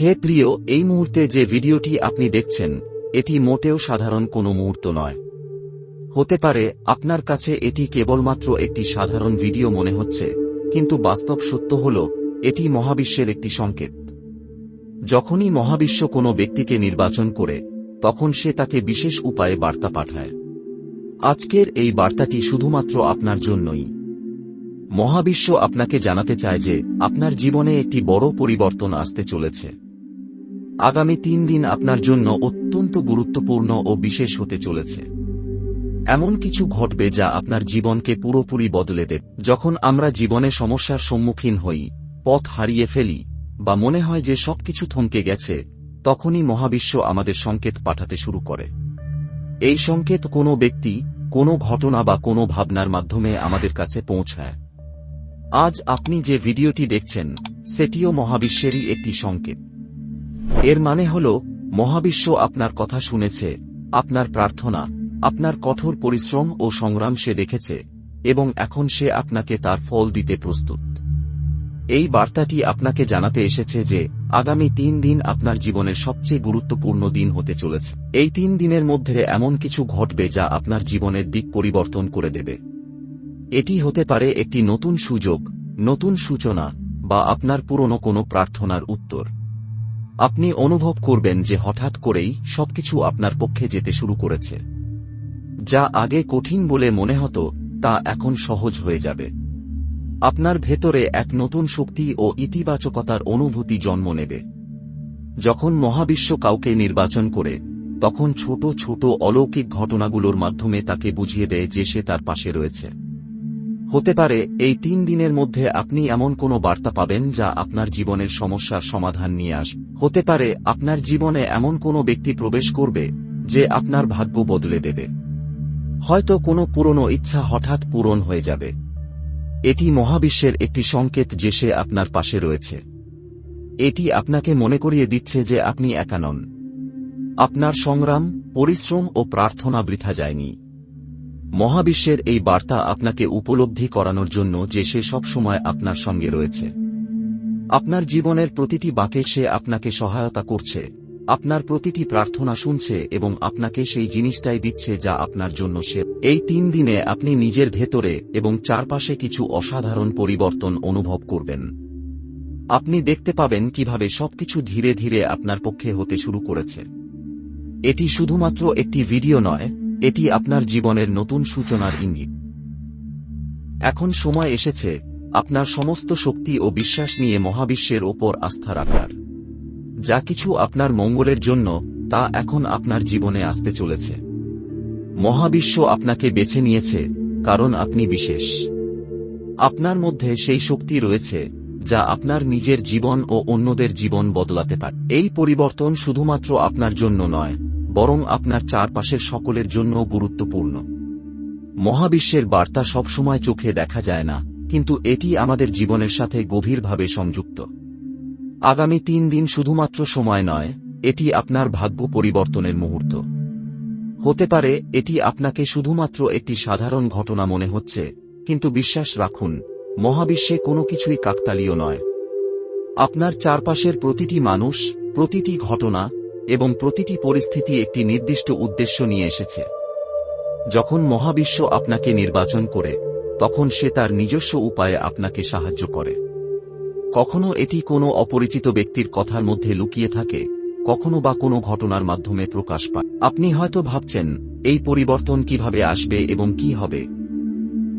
হে প্রিয়, এই মুহূর্তে যে ভিডিওটি আপনি দেখছেন, এটি মোটেও সাধারণ কোনো মুহূর্ত নয়। হতে পারে, আপনার কাছে এটি কেবলমাত্র একটি সাধারণ ভিডিও মনে হচ্ছে, কিন্তু বাস্তব সত্য হল, এটি মহাবিশ্বের একটি সংকেত। যখনই মহাবিশ্ব কোনো ব্যক্তিকে নির্বাচন করে, তখন সে তাকে বিশেষ উপায়ে বার্তা পাঠায়। আজকের এই বার্তাটি শুধুমাত্র আপনার জন্যই। মহাবিশ্ব আপনাকে জানাতে চায় যে, আপনার জীবনে একটি বড় পরিবর্তন আসতে চলেছে। আগামী তিন দিন আপনার জন্য অত্যন্ত গুরুত্বপূর্ণ ও বিশেষ হতে চলেছে। এমন কিছু ঘটবে যা আপনার জীবনকে পুরোপুরি বদলে দেবে। যখন আমরা জীবনে সমস্যার সম্মুখীন হই, পথ হারিয়ে ফেলি, বা মনে হয় যে সবকিছু থমকে গেছে, তখনই মহাবিশ্ব আমাদের সংকেত পাঠাতে শুরু করে। এই সংকেত কোনো ব্যক্তি, কোনো ঘটনা বা কোনো ভাবনার মাধ্যমে আমাদের কাছে পৌঁছায়। আজ আপনি যে ভিডিওটি দেখছেন, সেটিও মহাবিশ্বেরই একটি সংকেত। এর মানে হল, মহাবিশ্ব আপনার কথা শুনেছে, আপনার প্রার্থনা, আপনার কঠোর পরিশ্রম ও সংগ্রাম সে দেখেছে, এবং এখন সে আপনাকে তার ফল দিতে প্রস্তুত। এই বার্তাটি আপনাকে জানাতে এসেছে যে, আগামী তিন দিন আপনার জীবনের সবচেয়ে গুরুত্বপূর্ণ দিন হতে চলেছে। এই তিন দিনের মধ্যে এমন কিছু ঘটবে যা আপনার জীবনের দিক পরিবর্তন করে দেবে। এটি হতে পারে একটি নতুন সুযোগ, নতুন সূচনা, বা আপনার পুরনো কোনো প্রার্থনার উত্তর। আপনি অনুভব করবেন যে হঠাৎ করেই সবকিছু আপনার পক্ষে যেতে শুরু করেছে। যা আগে কঠিন বলে মনে হতো, তা এখন সহজ হয়ে যাবে। আপনার ভেতরে এক নতুন শক্তি ও ইতিবাচকতার অনুভূতি জন্ম নেবে। যখন মহাবিশ্ব কাউকে নির্বাচন করে, তখন ছোট ছোট অলৌকিক ঘটনাগুলোর মাধ্যমে তাকে বুঝিয়ে দেয় যে সে তার পাশে রয়েছে। হতে পারে, এই তিন দিনের মধ্যে আপনি এমন কোনো বার্তা পাবেন যা আপনার জীবনের সমস্যার সমাধান নিয়ে আস, হতে পারে, আপনার জীবনে এমন কোনো ব্যক্তি প্রবেশ করবে, যে আপনার ভাগ্য বদলে দেবে। হয়তো কোনো পুরনো ইচ্ছা হঠাৎ পূরণ হয়ে যাবে। এটি মহাবিশ্বের একটি সংকেত যে সে আপনার পাশে রয়েছে। এটি আপনাকে মনে করিয়ে দিচ্ছে যে আপনি একা নন। আপনার সংগ্রাম, পরিশ্রম ও প্রার্থনা বৃথা যায়নি। মহাবিশ্বের এই বার্তা আপনাকে উপলব্ধি করানোর জন্য যে সে সবসময় আপনার সঙ্গে রয়েছে। আপনার জীবনের প্রতিটি বাকে সে আপনাকে সহায়তা করছে, আপনার প্রতিটি প্রার্থনা শুনছে এবং আপনাকে সেই জিনিসটাই দিচ্ছে যা আপনার জন্য সে। এই তিন দিনে আপনি নিজের ভেতরে এবং চারপাশে কিছু অসাধারণ পরিবর্তন অনুভব করবেন। আপনি দেখতে পাবেন কীভাবে সবকিছু ধীরে ধীরে আপনার পক্ষে হতে শুরু করেছে। এটি শুধুমাত্র একটি ভিডিও নয় এটি আপনার জীবনের নতুন সূচনার ইঙ্গিত। এখন সময় এসেছে আপনার সমস্ত শক্তি ও বিশ্বাস নিয়ে মহাবিশ্বের ওপর আস্থা রাখার। যা কিছু আপনার মঙ্গলের জন্য, তা এখন আপনার জীবনে আসতে চলেছে। মহাবিশ্ব আপনাকে বেছে নিয়েছে, কারণ আপনি বিশেষ। আপনার মধ্যে সেই শক্তি রয়েছে, যা আপনার নিজের জীবন ও অন্যদের জীবন বদলাতে পারে। এই পরিবর্তন শুধুমাত্র আপনার জন্য নয় বরং আপনার চারপাশের সকলের জন্য গুরুত্বপূর্ণ। মহাবিশ্বের বার্তা সবসময় চোখে দেখা যায় না, কিন্তু এটি আমাদের জীবনের সাথে গভীরভাবে সংযুক্ত। আগামী তিন দিন শুধুমাত্র সময় নয়, এটি আপনার ভাগ্য পরিবর্তনের মুহূর্ত। হতে পারে, এটি আপনাকে শুধুমাত্র একটি সাধারণ ঘটনা মনে হচ্ছে, কিন্তু বিশ্বাস রাখুন, মহাবিশ্বে কোনো কিছুই কাকতালীয় নয়। আপনার চারপাশের প্রতিটি মানুষ, প্রতিটি ঘটনা এবং প্রতিটি পরিস্থিতি একটি নির্দিষ্ট উদ্দেশ্য নিয়ে এসেছে। যখন মহাবিশ্ব আপনাকে নির্বাচন করে, তখন সে তার নিজস্ব উপায়ে আপনাকে সাহায্য করে। কখনো এটি কোনো অপরিচিত ব্যক্তির কথার মধ্যে লুকিয়ে থাকে, কখনো বা কোনো ঘটনার মাধ্যমে প্রকাশ পায়। আপনি হয়তো ভাবছেন, এই পরিবর্তন কীভাবে আসবে এবং কি হবে?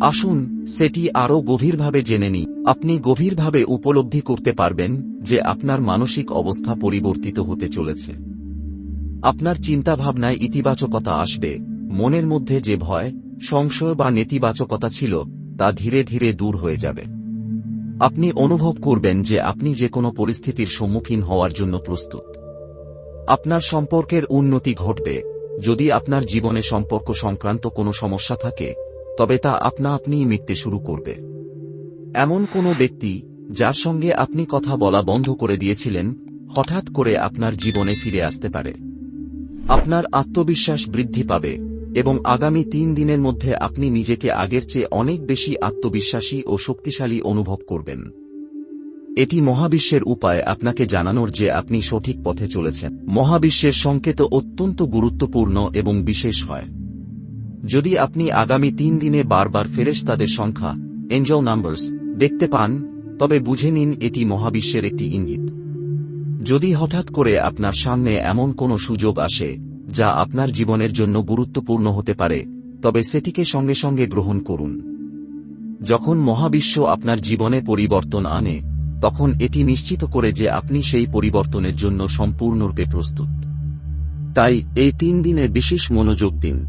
আসুন, সেটি আরও গভীরভাবে জেনে নি আপনি গভীরভাবে উপলব্ধি করতে পারবেন যে আপনার মানসিক অবস্থা পরিবর্তিত হতে চলেছে। আপনার চিন্তাভাবনায় ইতিবাচকতা আসবে। মনের মধ্যে যে ভয়, সংশয় বা নেতিবাচকতা ছিল, তা ধীরে ধীরে দূর হয়ে যাবে। আপনি অনুভব করবেন যে আপনি যে কোনো পরিস্থিতির সম্মুখীন হওয়ার জন্য প্রস্তুত। আপনার সম্পর্কের উন্নতি ঘটবে। যদি আপনার জীবনে সম্পর্ক সংক্রান্ত কোনো সমস্যা থাকে, তবে তা আপনা আপনিই মিটতে শুরু করবে। এমন কোনো ব্যক্তি, যার সঙ্গে আপনি কথা বলা বন্ধ করে দিয়েছিলেন, হঠাৎ করে আপনার জীবনে ফিরে আসতে পারে। আপনার আত্মবিশ্বাস বৃদ্ধি পাবে, এবং আগামী তিন দিনের মধ্যে আপনি নিজেকে আগের চেয়ে অনেক বেশি আত্মবিশ্বাসী ও শক্তিশালী অনুভব করবেন। এটি মহাবিশ্বের উপায় আপনাকে জানানোর যে আপনি সঠিক পথে চলেছেন। মহাবিশ্বের সংকেত অত্যন্ত গুরুত্বপূর্ণ এবং বিশেষ হয়। যদি আপনি আগামী তিন দিনে বারবার ফেরেশতাদের সংখ্যা এঞ্জল নাম্বারস দেখতে পান, তবে বুঝে নিন এটি মহাবিশ্বের একটি ইঙ্গিত। যদি হঠাৎ করে আপনার সামনে এমন কোনো সুযোগ আসে, যা আপনার জীবনের জন্য গুরুত্বপূর্ণ হতে পারে, তবে সেটিকে সঙ্গে সঙ্গে গ্রহণ করুন। যখন মহাবিশ্ব আপনার জীবনে পরিবর্তন আনে, তখন এটি নিশ্চিত করে যে আপনি সেই পরিবর্তনের জন্য সম্পূর্ণরূপে প্রস্তুত। তাই, এই তিন দিনে বিশেষ মনোযোগ দিন।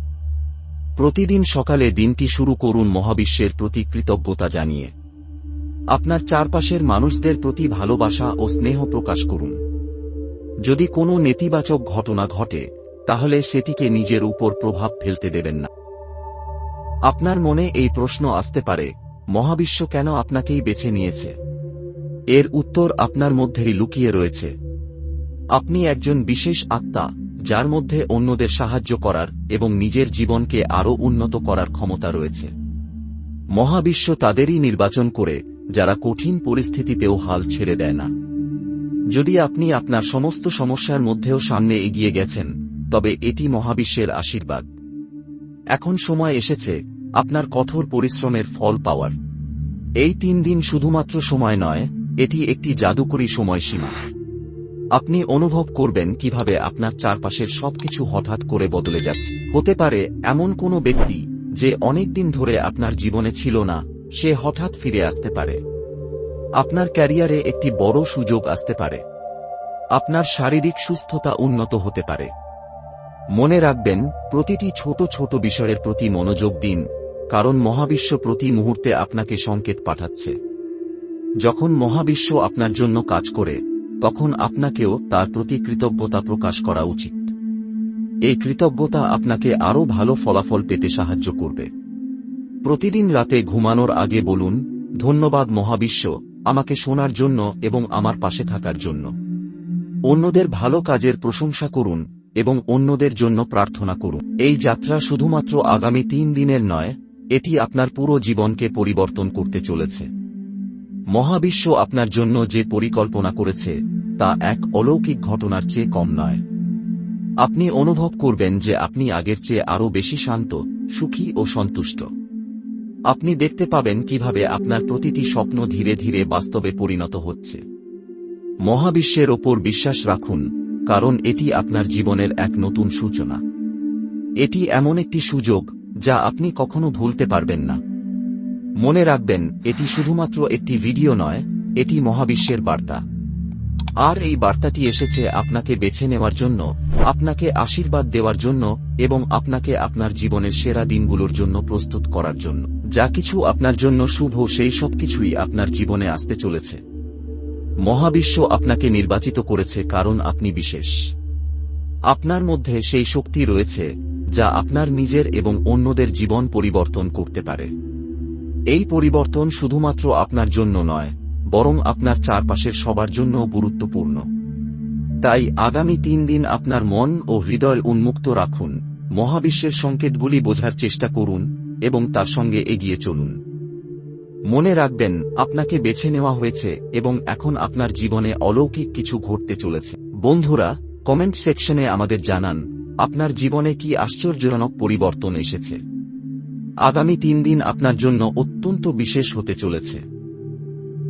প্রতিদিন সকালে দিনটি শুরু করুন মহাবিশ্বের প্রতি কৃতজ্ঞতা জানিয়ে। আপনার চারপাশের মানুষদের প্রতি ভালোবাসা ও স্নেহ প্রকাশ করুন। যদি কোনো নেতিবাচক ঘটনা ঘটে, তাহলে সেটিকে নিজের উপর প্রভাব ফেলতে দেবেন না। আপনার মনে এই প্রশ্ন আসতে পারে, মহাবিশ্ব কেন আপনাকেই বেছে নিয়েছে? এর উত্তর আপনার মধ্যেই লুকিয়ে রয়েছে। আপনি একজন বিশেষ আত্মা, যার মধ্যে অন্যদের সাহায্য করার এবং নিজের জীবনকে আরও উন্নত করার ক্ষমতা রয়েছে। মহাবিশ্ব তাদেরই নির্বাচন করে, যারা কঠিন পরিস্থিতিতেও হাল ছেড়ে দেয় না। যদি আপনি আপনার সমস্ত সমস্যার মধ্যেও সামনে এগিয়ে গেছেন, তবে এটি মহাবিশ্বের আশীর্বাদ। এখন সময় এসেছে আপনার কঠোর পরিশ্রমের ফল পাওয়ার। এই তিন দিন শুধুমাত্র সময় নয়, এটি একটি জাদুকরী সময়সীমা। আপনি অনুভব করবেন কীভাবে আপনার চারপাশের সবকিছু হঠাৎ করে বদলে যাচ্ছে। হতে পারে এমন কোনো ব্যক্তি যে অনেক দিন ধরে আপনার জীবনে ছিল না, সে হঠাৎ ফিরে আসতে পারে। আপনার ক্যারিয়ারে একটি বড় সুযোগ আসতে পারে। আপনার শারীরিক সুস্থতা উন্নত হতে পারে। মনে রাখবেন, প্রতিটি ছোট ছোট বিষয়ের প্রতি মনোযোগ দিন, কারণ মহাবিশ্ব প্রতি মুহূর্তে আপনাকে সংকেত পাঠাচ্ছে। যখন মহাবিশ্ব আপনার জন্য কাজ করে, তখন আপনাকেও তার প্রতি কৃতজ্ঞতা প্রকাশ করা উচিত। এই কৃতজ্ঞতা আপনাকে আরও ভালো ফলাফল পেতে সাহায্য করবে। প্রতিদিন রাতে ঘুমানোর আগে বলুন, ধন্যবাদ মহাবিশ্ব আমাকে শোনার জন্য এবং আমার পাশে থাকার জন্য। অন্যদের ভালো কাজের প্রশংসা করুন এবং অন্যদের জন্য প্রার্থনা করুন। এই যাত্রা শুধুমাত্র আগামী তিন দিনের নয়, এটি আপনার পুরো জীবনকে পরিবর্তন করতে চলেছে। মহাবিশ্ব আপনার জন্য যে পরিকল্পনা করেছে, তা এক অলৌকিক ঘটনার চেয়ে কম নয়। আপনি অনুভব করবেন যে আপনি আগের চেয়ে আরও বেশি শান্ত, সুখী ও সন্তুষ্ট। আপনি দেখতে পাবেন কীভাবে আপনার প্রতিটি স্বপ্ন ধীরে ধীরে বাস্তবে পরিণত হচ্ছে। মহাবিশ্বের ওপর বিশ্বাস রাখুন, কারণ এটি আপনার জীবনের এক নতুন সূচনা। এটি এমন একটি সুযোগ, যা আপনি কখনো ভুলতে পারবেন না। মনে রাখবেন, এটি শুধুমাত্র একটি ভিডিও নয়, এটি মহাবিশ্বের বার্তা। আর এই বার্তাটি এসেছে আপনাকে বেছে নেওয়ার জন্য, আপনাকে আশীর্বাদ দেওয়ার জন্য এবং আপনাকে আপনার জীবনের সেরা দিনগুলোর জন্য প্রস্তুত করার জন্য। যা কিছু আপনার জন্য শুভ, সেই সব কিছুই আপনার জীবনে আসতে চলেছে। মহাবিশ্ব আপনাকে নির্বাচিত করেছে কারণ আপনি বিশেষ। আপনার মধ্যে সেই শক্তি রয়েছে, যা আপনার নিজের এবং অন্যদের জীবন পরিবর্তন করতে পারে। এই পরিবর্তন শুধুমাত্র আপনার জন্য নয় বরং আপনার চারপাশের সবার জন্য গুরুত্বপূর্ণ। তাই আগামী তিন দিন আপনার মন ও হৃদয় উন্মুক্ত রাখুন, মহাবিশ্বের সংকেতগুলি বোঝার চেষ্টা করুন, এবং তার সঙ্গে এগিয়ে চলুন। মনে রাখবেন, আপনাকে বেছে নেওয়া হয়েছে, এবং এখন আপনার জীবনে অলৌকিক কিছু ঘটতে চলেছে। বন্ধুরা, কমেন্ট সেকশনে আমাদের জানান, আপনার জীবনে কি আশ্চর্যজনক পরিবর্তন এসেছে? আগামী তিন দিন আপনার জন্য অত্যন্ত বিশেষ হতে চলেছে।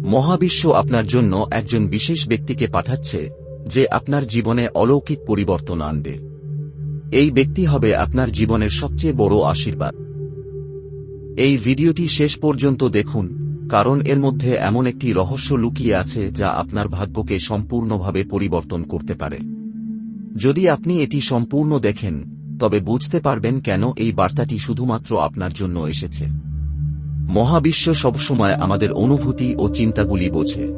মহাবিশ্ব আপনার জন্য একজন বিশেষ ব্যক্তিকে পাঠাচ্ছে, যে আপনার জীবনে অলৌকিক পরিবর্তন আনবে। এই ব্যক্তি হবে আপনার জীবনের সবচেয়ে বড় আশীর্বাদ। এই ভিডিওটি শেষ পর্যন্ত দেখুন, কারণ এর মধ্যে এমন একটি রহস্য লুকিয়ে আছে যা আপনার ভাগ্যকে সম্পূর্ণভাবে পরিবর্তন করতে পারে। যদি আপনি এটি সম্পূর্ণ দেখেন, তবে বুঝতে পারবেন কেন এই বার্তাটি শুধুমাত্র আপনার জন্য এসেছে। মহাবিশ্ব সবসময় আমাদের অনুভূতি ও চিন্তাগুলি বোঝে।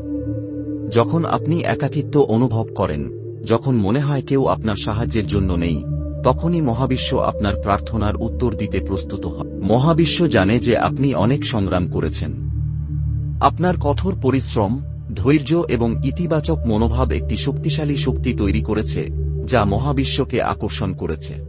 যখন আপনি একাকিত্ব অনুভব করেন, যখন মনে হয় কেউ আপনার সাহায্যের জন্য নেই, তখনই মহাবিশ্ব আপনার প্রার্থনার উত্তর দিতে প্রস্তুত হয়। মহাবিশ্ব জানে যে আপনি অনেক সংগ্রাম করেছেন। আপনার কঠোর পরিশ্রম, ধৈর্য এবং ইতিবাচক মনোভাব একটি শক্তিশালী শক্তি তৈরি করেছে, যা মহাবিশ্বকে আকর্ষণ করেছে।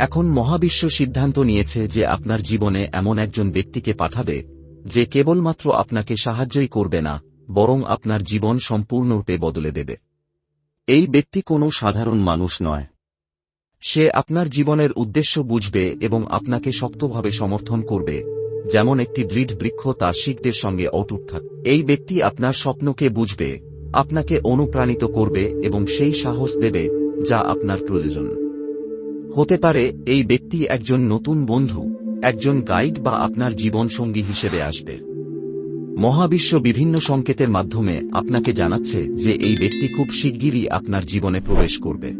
এখন মহাবিশ্ব সিদ্ধান্ত নিয়েছে যে আপনার জীবনে এমন একজন ব্যক্তিকে পাঠাবে, যে কেবলমাত্র আপনাকে সাহায্যই করবে না, বরং আপনার জীবন সম্পূর্ণরূপে বদলে দেবে। এই ব্যক্তি কোনো সাধারণ মানুষ নয়। সে আপনার জীবনের উদ্দেশ্য বুঝবে এবং আপনাকে শক্তভাবে সমর্থন করবে, যেমন একটি দৃঢ় বৃক্ষ তার শিখদের সঙ্গে অটুট থাক। এই ব্যক্তি আপনার স্বপ্নকে বুঝবে, আপনাকে অনুপ্রাণিত করবে এবং সেই সাহস দেবে যা আপনার প্রয়োজন। হতে পারে এই ব্যক্তি একজন নতুন বন্ধু, একজন গাইড বা আপনার জীবনসঙ্গী হিসেবে আসবে। মহাবিশ্ব বিভিন্ন সংকেতের মাধ্যমে আপনাকে জানাচ্ছে যে এই ব্যক্তি খুব শিগগিরই আপনার জীবনে প্রবেশ করবে।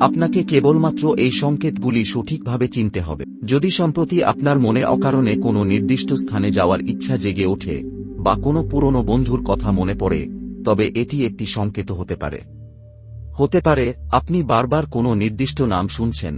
আপনাকে কেবলমাত্র এই সংকেতগুলি সঠিকভাবে চিনতে হবে। যদি সম্প্রতি আপনার মনে অকারণে কোনো নির্দিষ্ট স্থানে যাওয়ার ইচ্ছা জেগে ওঠে বা কোনো পুরনো বন্ধুর কথা মনে পড়ে, তবে এটি একটি সংকেত হতে পারে। হতে পারে, আপনি বারবার কোনো নির্দিষ্ট নাম শুনছেন,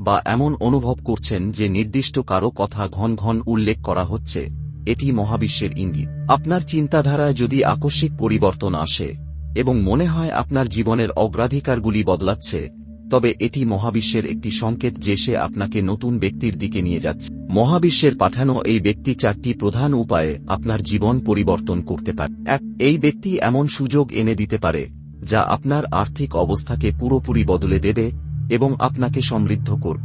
বা এমন অনুভব করছেন যে নির্দিষ্ট কারও কথা ঘন ঘন উল্লেখ করা হচ্ছে, এটি মহাবিশ্বের ইঙ্গিত। আপনার চিন্তাধারায় যদি আকস্মিক পরিবর্তন আসে, এবং মনে হয় আপনার জীবনের অগ্রাধিকারগুলি বদলাচ্ছে, তবে এটি মহাবিশ্বের একটি সংকেত যে সে আপনাকে নতুন ব্যক্তির দিকে নিয়ে যাচ্ছে। মহাবিশ্বের পাঠানো এই ব্যক্তি চারটি প্রধান উপায়ে আপনার জীবন পরিবর্তন করতে পারে। এক, এই ব্যক্তি এমন সুযোগ এনে দিতে পারে যা আপনার আর্থিক অবস্থাকে পুরোপুরি বদলে দেবে এবং আপনাকে সমৃদ্ধ কর।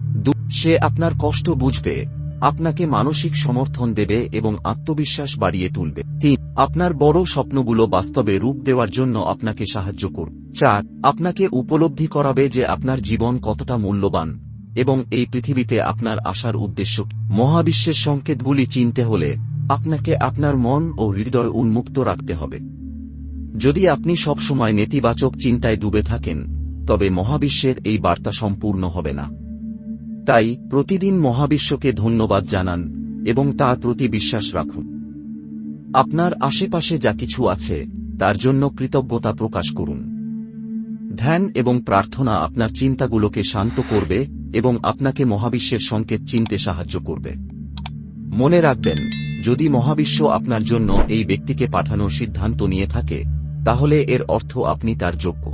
সে আপনার কষ্ট বুঝবে, আপনাকে মানসিক সমর্থন দেবে এবং আত্মবিশ্বাস বাড়িয়ে তুলবে। তিন, আপনার বড় স্বপ্নগুলো বাস্তবে রূপ দেওয়ার জন্য আপনাকে সাহায্য করবে চার, আপনাকে উপলব্ধি করাবে যে আপনার জীবন কতটা মূল্যবান এবং এই পৃথিবীতে আপনার আসার উদ্দেশ্য। মহাবিশ্বের সংকেতগুলি চিনতে হলে আপনাকে আপনার মন ও হৃদয় উন্মুক্ত রাখতে হবে। যদি আপনি সবসময় নেতিবাচক চিন্তায় ডুবে থাকেন, তবে মহাবিশ্বের এই বার্তা সম্পূর্ণ হবে না। তাই প্রতিদিন মহাবিশ্বকে ধন্যবাদ জানান এবং তার প্রতি বিশ্বাস রাখুন। আপনার আশেপাশে যা কিছু আছে, তার জন্য কৃতজ্ঞতা প্রকাশ করুন। ধ্যান এবং প্রার্থনা আপনার চিন্তাগুলোকে শান্ত করবে এবং আপনাকে মহাবিশ্বের সংকেত চিনতে সাহায্য করবে। মনে রাখবেন, যদি মহাবিশ্ব আপনার জন্য এই ব্যক্তিকে পাঠানোর সিদ্ধান্ত নিয়ে থাকে তাহলে এর অর্থ আপনি তার যোগ্য।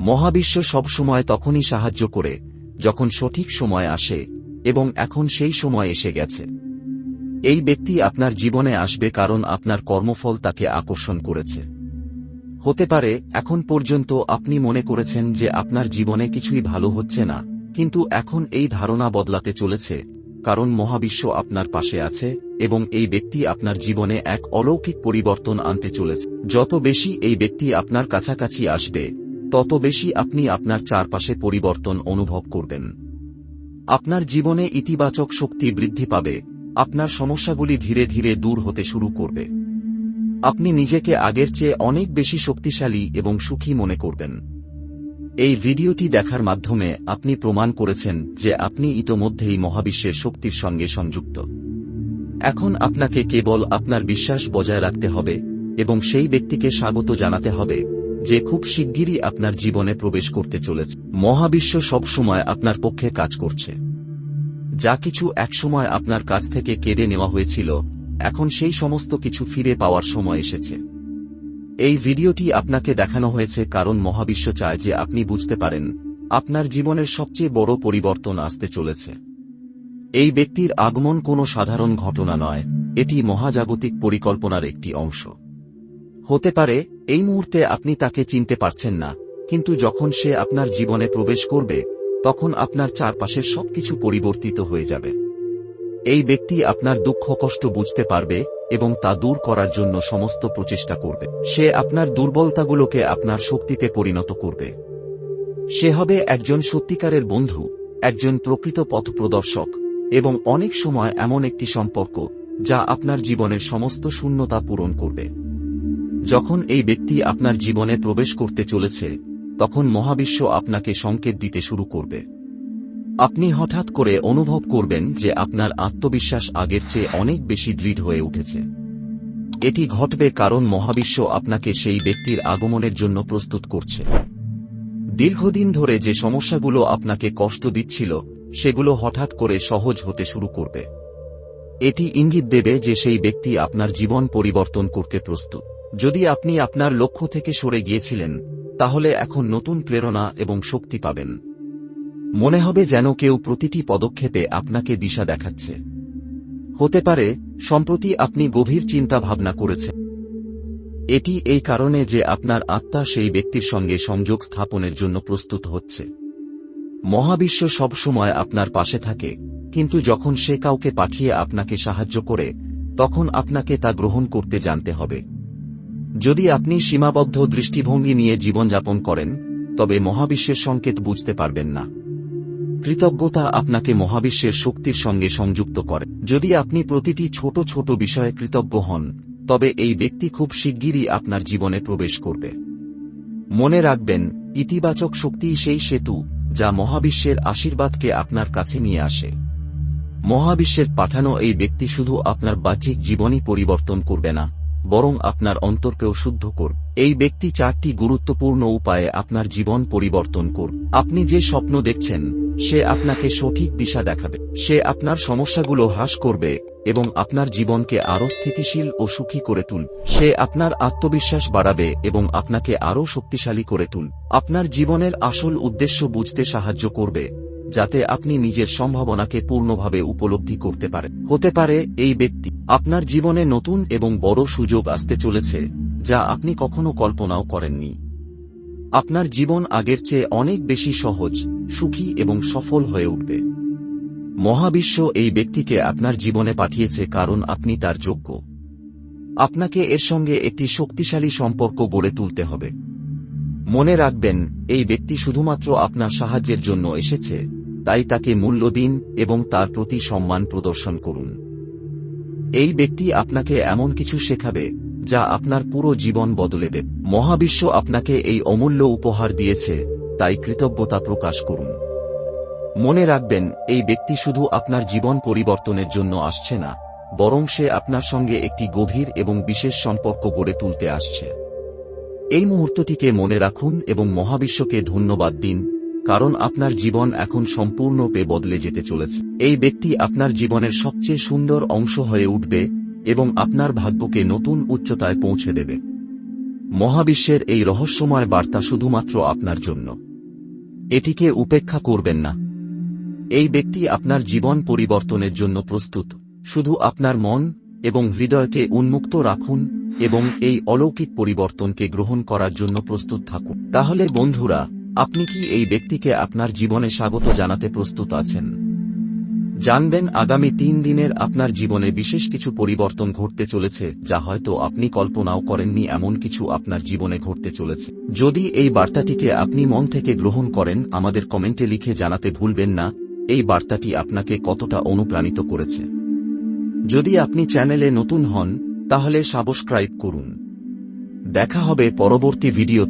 মহাবিশ্ব সবসময় তখনই সাহায্য করে, যখন সঠিক সময় আসে, এবং এখন সেই সময় এসে গেছে। এই ব্যক্তি আপনার জীবনে আসবে কারণ আপনার কর্মফল তাকে আকর্ষণ করেছে। হতে পারে, এখন পর্যন্ত আপনি মনে করেছেন যে আপনার জীবনে কিছুই ভালো হচ্ছে না, কিন্তু এখন এই ধারণা বদলাতে চলেছে কারণ মহাবিশ্ব আপনার পাশে আছে, এবং এই ব্যক্তি আপনার জীবনে এক অলৌকিক পরিবর্তন আনতে চলেছে। যত বেশি এই ব্যক্তি আপনার কাছাকাছি আসবে, তত বেশি আপনি আপনার চারপাশে পরিবর্তন অনুভব করবেন। আপনার জীবনে ইতিবাচক শক্তি বৃদ্ধি পাবে, আপনার সমস্যাগুলি ধীরে ধীরে দূর হতে শুরু করবে। আপনি নিজেকে আগের চেয়ে অনেক বেশি শক্তিশালী এবং সুখী মনে করবেন। এই ভিডিওটি দেখার মাধ্যমে আপনি প্রমাণ করেছেন যে আপনি ইতোমধ্যেই মহাবিশ্বের শক্তির সঙ্গে সংযুক্ত। এখন আপনাকে কেবল আপনার বিশ্বাস বজায় রাখতে হবে এবং সেই ব্যক্তিকে স্বাগত জানাতে হবে যে খুব শিগগিরই আপনার জীবনে প্রবেশ করতে চলেছে। মহাবিশ্ব সবসময় আপনার পক্ষে কাজ করছে। যা কিছু একসময় আপনার কাছ থেকে কেড়ে নেওয়া হয়েছিল, এখন সেই সমস্ত কিছু ফিরে পাওয়ার সময় এসেছে। এই ভিডিওটি আপনাকে দেখানো হয়েছে কারণ মহাবিশ্ব চায় যে আপনি বুঝতে পারেন, আপনার জীবনের সবচেয়ে বড় পরিবর্তন আসতে চলেছে। এই ব্যক্তির আগমন কোনো সাধারণ ঘটনা নয়, এটি মহাজাগতিক পরিকল্পনার একটি অংশ। হতে পারে, এই মুহূর্তে আপনি তাকে চিনতে পারছেন না, কিন্তু যখন সে আপনার জীবনে প্রবেশ করবে, তখন আপনার চারপাশের সবকিছু পরিবর্তিত হয়ে যাবে। এই ব্যক্তি আপনার দুঃখ কষ্ট বুঝতে পারবে এবং তা দূর করার জন্য সমস্ত প্রচেষ্টা করবে। সে আপনার দুর্বলতাগুলোকে আপনার শক্তিতে পরিণত করবে। সে হবে একজন সত্যিকারের বন্ধু, একজন প্রকৃত পথপ্রদর্শক এবং অনেক সময় এমন একটি সম্পর্ক যা আপনার জীবনের সমস্ত শূন্যতা পূরণ করবে। যখন এই ব্যক্তি আপনার জীবনে প্রবেশ করতে চলেছে, তখন মহাবিশ্ব আপনাকে সংকেত দিতে শুরু করবে। আপনি হঠাৎ করে অনুভব করবেন যে আপনার আত্মবিশ্বাস আগের চেয়ে অনেক বেশি দৃঢ় হয়ে উঠেছে। এটি ঘটবে কারণ মহাবিশ্ব আপনাকে সেই ব্যক্তির আগমনের জন্য প্রস্তুত করছে। দীর্ঘদিন ধরে যে সমস্যাগুলো আপনাকে কষ্ট দিচ্ছিল, সেগুলো হঠাৎ করে সহজ হতে শুরু করবে। এটি ইঙ্গিত দেবে যে সেই ব্যক্তি আপনার জীবন পরিবর্তন করতে প্রস্তুত। যদি আপনি আপনার লক্ষ্য থেকে সরে গিয়েছিলেন, তাহলে এখন নতুন প্রেরণা এবং শক্তি পাবেন। মনে হবে যেন কেউ প্রতিটি পদক্ষেপে আপনাকে দিশা দেখাচ্ছে। হতে পারে, সম্প্রতি আপনি গভীর চিন্তা ভাবনা করেছেন। এটি এই কারণে যে আপনার আত্মা সেই ব্যক্তির সঙ্গে সংযোগ স্থাপনের জন্য প্রস্তুত হচ্ছে। মহাবিশ্ব সবসময় আপনার পাশে থাকে, কিন্তু যখন সে কাউকে পাঠিয়ে আপনাকে সাহায্য করে, তখন আপনাকে তা গ্রহণ করতে জানতে হবে। যদি আপনি সীমাবদ্ধ দৃষ্টিভঙ্গি নিয়ে জীবনযাপন করেন, তবে মহাবিশ্বের সংকেত বুঝতে পারবেন না। কৃতজ্ঞতা আপনাকে মহাবিশ্বের শক্তির সঙ্গে সংযুক্ত করে। যদি আপনি প্রতিটি ছোট ছোট বিষয়ে কৃতজ্ঞ হন, তবে এই ব্যক্তি খুব শিগগিরই আপনার জীবনে প্রবেশ করবে। মনে রাখবেন, ইতিবাচক শক্তিই সেই সেতু, যা মহাবিশ্বের আশীর্বাদকে আপনার কাছে নিয়ে আসে। মহাবিশ্বের পাঠানো এই ব্যক্তি শুধু আপনার বাহ্যিক জীবনই পরিবর্তন করবে না। বরং আপনার অন্তরকেও শুদ্ধ কর এই ব্যক্তি চারটি গুরুত্বপূর্ণ উপায়ে আপনার জীবন পরিবর্তন কর আপনি যে স্বপ্ন দেখছেন, সে আপনাকে সঠিক দিশা দেখাবে। সে আপনার সমস্যাগুলো হ্রাস করবে এবং আপনার জীবনকে আরও স্থিতিশীল ও সুখী করে তুল সে আপনার আত্মবিশ্বাস বাড়াবে এবং আপনাকে আরও শক্তিশালী করে তুল আপনার জীবনের আসল উদ্দেশ্য বুঝতে সাহায্য করবে। যাতে আপনি নিজের সম্ভাবনাকে পূর্ণভাবে উপলব্ধি করতে পারেন হতে পারে এই ব্যক্তি আপনার জীবনে নতুন এবং বড় সুযোগ আসতে চলেছে, যা আপনি কখনো কল্পনাও করেননি। আপনার জীবন আগের চেয়ে অনেক বেশি সহজ, সুখী এবং সফল হয়ে উঠবে। মহাবিশ্ব এই ব্যক্তিকে আপনার জীবনে পাঠিয়েছে কারণ আপনি তার যোগ্য। আপনাকে এর সঙ্গে একটি শক্তিশালী সম্পর্ক গড়ে তুলতে হবে। মনে রাখবেন, এই ব্যক্তি শুধুমাত্র আপনার সাহায্যের জন্য এসেছে। তাই তাকে মূল্য দিন এবং তার প্রতি সম্মান প্রদর্শন করুন। এই ব্যক্তি আপনাকে এমন কিছু শেখাবে, যা আপনার পুরো জীবন বদলে দেবে। মহাবিশ্ব আপনাকে এই অমূল্য উপহার দিয়েছে, তাই কৃতজ্ঞতা প্রকাশ করুন। মনে রাখবেন, এই ব্যক্তি শুধু আপনার জীবন পরিবর্তনের জন্য আসছে না, বরং সে আপনার সঙ্গে একটি গভীর এবং বিশেষ সম্পর্ক গড়ে তুলতে আসছে। এই মুহূর্তটিকে মনে রাখুন এবং মহাবিশ্বকে ধন্যবাদ দিন। কারণ আপনার জীবন এখন সম্পূর্ণরূপে বদলে যেতে চলেছে। এই ব্যক্তি আপনার জীবনের সবচেয়ে সুন্দর অংশ হয়ে উঠবে এবং আপনার ভাগ্যকে নতুন উচ্চতায় পৌঁছে দেবে। মহাবিশ্বের এই রহস্যময় বার্তা শুধুমাত্র আপনার জন্য। এটিকে উপেক্ষা করবেন না। এই ব্যক্তি আপনার জীবন পরিবর্তনের জন্য প্রস্তুত। শুধু আপনার মন এবং হৃদয়কে উন্মুক্ত রাখুন এবং এই অলৌকিক পরিবর্তনকে গ্রহণ করার জন্য প্রস্তুত থাকুন। তাহলে বন্ধুরা আপনি কি এই ব্যক্তিকে আপনার জীবনে স্বাগত জানাতে প্রস্তুত আছেন? জানবেন, আগামী তিন দিনের আপনার জীবনে বিশেষ কিছু পরিবর্তন ঘটতে চলেছে, যা হয়তো আপনি কল্পনাও করেননি এমন কিছু আপনার জীবনে ঘটতে চলেছে। যদি এই বার্তাটিকে আপনি মন থেকে গ্রহণ করেন, আমাদের কমেন্টে লিখে জানাতে ভুলবেন না, এই বার্তাটি আপনাকে কতটা অনুপ্রাণিত করেছে। যদি আপনি চ্যানেলে নতুন হন, তাহলে সাবস্ক্রাইব করুন। দেখা হবে পরবর্তী ভিডিও